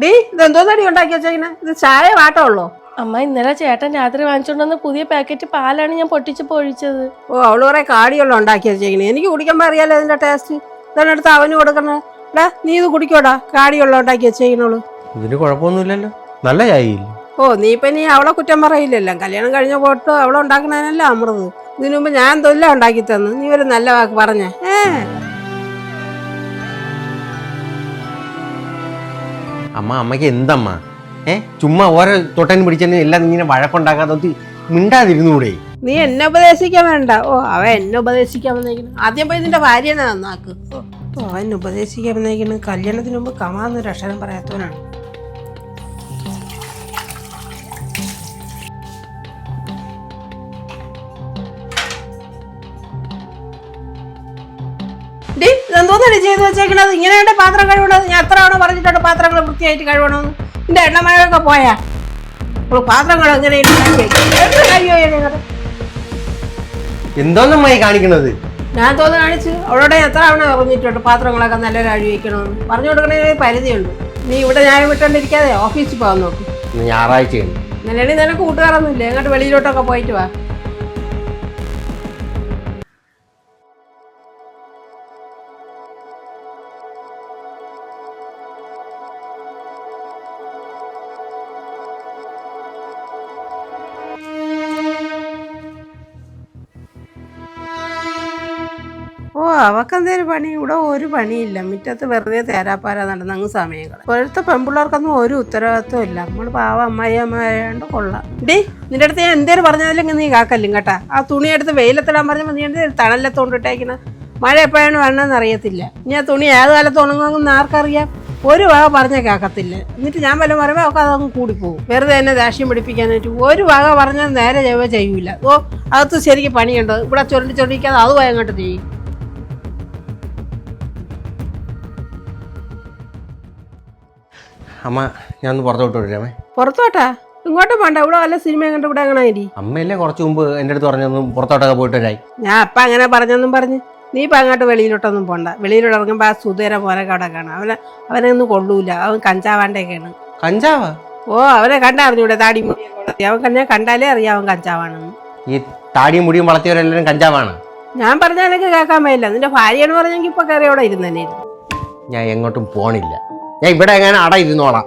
D ഇതെന്തോ തടി ഉണ്ടാക്കി വെച്ചേക്കണേ. ഇത് ചായ വാട്ടമുള്ളോ അമ്മ ഇന്നലെ ചേട്ടൻ രാത്രി വാങ്ങിച്ചോണ്ടെന്ന് പുതിയ പാക്കറ്റ് പാലാണ് ഞാൻ പൊട്ടിച്ച് ഒഴിച്ചത് ഓ അവൾ കുറെ കാടിയുള്ള ഉണ്ടാക്കി വെച്ചേക്കണേ. എനിക്ക് കുടിക്കുമ്പോ അറിയാലോ അതിന്റെ ടേസ്റ്റ് ഇതെടുത്ത് അവന് കൊടുക്കണേ. എടാ നീ ഇത് കുടിക്കോടാ. കാടിയുള്ള ഉണ്ടാക്കി ചെയ്യണോളൂ ഇതിന് കുഴപ്പമൊന്നുമില്ലല്ലോ. നല്ല ചായയില്ല? ഓ നീ ഇപ്പൊ നീ അവളെ കുറ്റം പറയില്ലല്ലോ. കല്യാണം കഴിഞ്ഞ പോട്ട് അവളെ ഉണ്ടാക്കണേനല്ല അമൃത്. ഇതിനു മുമ്പ് ഞാൻ തൊല്ല ഉണ്ടാക്കി തന്നു? നീ ഒരു നല്ല വാക്ക് പറഞ്ഞേ. ഏ? അമ്മ അമ്മയ്ക്ക് എന്തമ്മ? ഏ? ചുമ്മാ ഓരോ തൊട്ടനും പിടിച്ചു എല്ലാം ഇങ്ങനെ വഴക്കുണ്ടാക്കാതെ മിണ്ടാതിരുന്നൂടെ? നീ എന്നെ ഉപദേശിക്കാൻ വേണ്ട. ഓ അവ എന്നെ ഉപദേശിക്കാൻ വന്നേക്കണം ആദ്യം പോയി നിന്റെ ഭാര്യനെ നന്നാക്ക്. അവൻ ഉപദേശിക്കാൻ വന്നേക്കണം കല്യാണത്തിന് മുമ്പ് കമാന്നൊരു അക്ഷരം പറയാത്തവനാണ്. ഡി എന്തോന്നല്ല ചെയ്ത് വെച്ചേക്കണത്. ഇങ്ങനെയുണ്ട് പാത്രം കഴുകണത് ഞാൻ എത്ര തവണ പറഞ്ഞിട്ടുണ്ട് പാത്രങ്ങൾ വൃത്തിയായിട്ട് കഴുകണമെന്ന്. എണ്ണ എണ്ണമഴയൊക്കെ പോയാ. പാത്രങ്ങൾ ഈ കാണിക്കണത്? ഞാൻ തോന്നുന്നു കാണിച്ചു. അവളോട് എത്ര തവണ പറഞ്ഞിട്ടുണ്ട് പാത്രങ്ങളൊക്കെ നല്ല കഴുകി വയ്ക്കണമെന്ന്. പറഞ്ഞു കൊടുക്കണേ പരിധിയുണ്ട്. നീ ഇവിടെ ഞാൻ വിട്ടോണ്ടിരിക്കാതെ ഓഫീസിൽ പോകാൻ നോക്കും. ഞായറാഴ്ച ഇന്നലെ നിനക്ക് കൂട്ടുകാരൊന്നുമില്ല. എങ്ങോട്ട് വെളിയിലോട്ടൊക്കെ പോയിട്ട് വാ. ഓ അവക്കെന്തേലും പണി? ഇവിടെ ഒരു പണിയില്ല. മുറ്റത്ത് വെറുതെ തേരാപ്പാര നടന്ന അങ്ങ് സമയങ്ങൾ ഇപ്പോഴത്തെ പെൺപിള്ളേർക്കൊന്നും ഒരു ഉത്തരവാദിത്വം ഇല്ല. നമ്മൾ പാവ അമ്മായിയമ്മയായോണ്ട് കൊള്ളാം. ഡി നിന്റെ അടുത്ത് ഞാൻ എന്തേലും പറഞ്ഞാലും നീ കാക്കല്ലും കേട്ടാ. ആ തുണി എടുത്ത് വെയിലത്തിടാൻ പറഞ്ഞപ്പോൾ നീ എന്തേലും തണലത്തോണ്ടിട്ടേക്കണ മഴ എപ്പോഴാണ് വേണമെന്ന് അറിയത്തില്ല. ഇനി ആ തുണി ഏത് കാലത്ത് ഉണങ്ങുമെന്ന് ആർക്കറിയാം? ഒരു വക പറഞ്ഞ കേൾക്കത്തില്ല. എന്നിട്ട് ഞാൻ വല്ലതും പറയുമ്പോൾ അവൾക്ക് അതങ്ങ് കൂടിപ്പോകും. വെറുതെ എന്നെ ദേഷ്യം പിടിപ്പിക്കാനായിട്ട് ഒരു വക പറഞ്ഞാൽ നേരെ ചെയ്യുക ചെയ്യൂല. ഓ അകത്ത് ശരിക്കും പണിയുണ്ടോ. ഇവിടെ ചൊല്ലി ചൊല്ലിക്കാതെ അത് അങ്ങോട്ട് ചെയ്യും അമ്മ ഞാൻ ഒന്ന് പുറത്തോട്ട് വിടാമേ പുറത്തോട്ടാ? ഇങ്ങോട്ടും വേണ്ട ഇവിടെ വല്ല സിനിമ കണ്ട് ഇവിടെ അങ്ങനെ അമ്മയല്ലേ കുറച്ച് മുമ്പ് എന്റെ അടുത്ത് പറഞ്ഞൊന്നും പുറത്തോട്ടൊക്കെ പോയിട്ട് വരായി ഞാൻ അപ്പ അങ്ങനെ പറഞ്ഞൊന്നും പറഞ്ഞ് നീ ഇപ്പം അങ്ങോട്ട് വെളിയിലോട്ടൊന്നും പോണ്ട. വെളിയിലോട്ട് ഇറങ്ങുമ്പോൾ ആ സുധീര പോലെ അവിടെ കാണാം. അവനെ അവനെ ഒന്നും കൊള്ളൂല. അവൻ കഞ്ചാവാണ്ടൊക്കെയാണ് കഞ്ചാവാ? ഓ അവനെ കണ്ടറിഞ്ഞൂടെ താടി മുടി. അവൻ കഞ്ഞാ കണ്ടാലേ അറിയാം അവൻ കഞ്ചാവാണെന്ന്. ഈ താടി മുടിയും വളർത്തിയവരെല്ലാവരും കഞ്ചാവാണ്? ഞാൻ പറഞ്ഞാൽ എനിക്ക് കേൾക്കാൻ പറ്റില്ല നിന്റെ ഭാര്യയാണ് പറഞ്ഞെങ്കിൽ ഇപ്പൊ കയറി അവിടെ ഇരുന്നു തന്നെ ഞാൻ എങ്ങോട്ടും പോണില്ല. ഞാൻ ഇവിടെ എങ്ങനെ അട ഇരുന്നോളാം.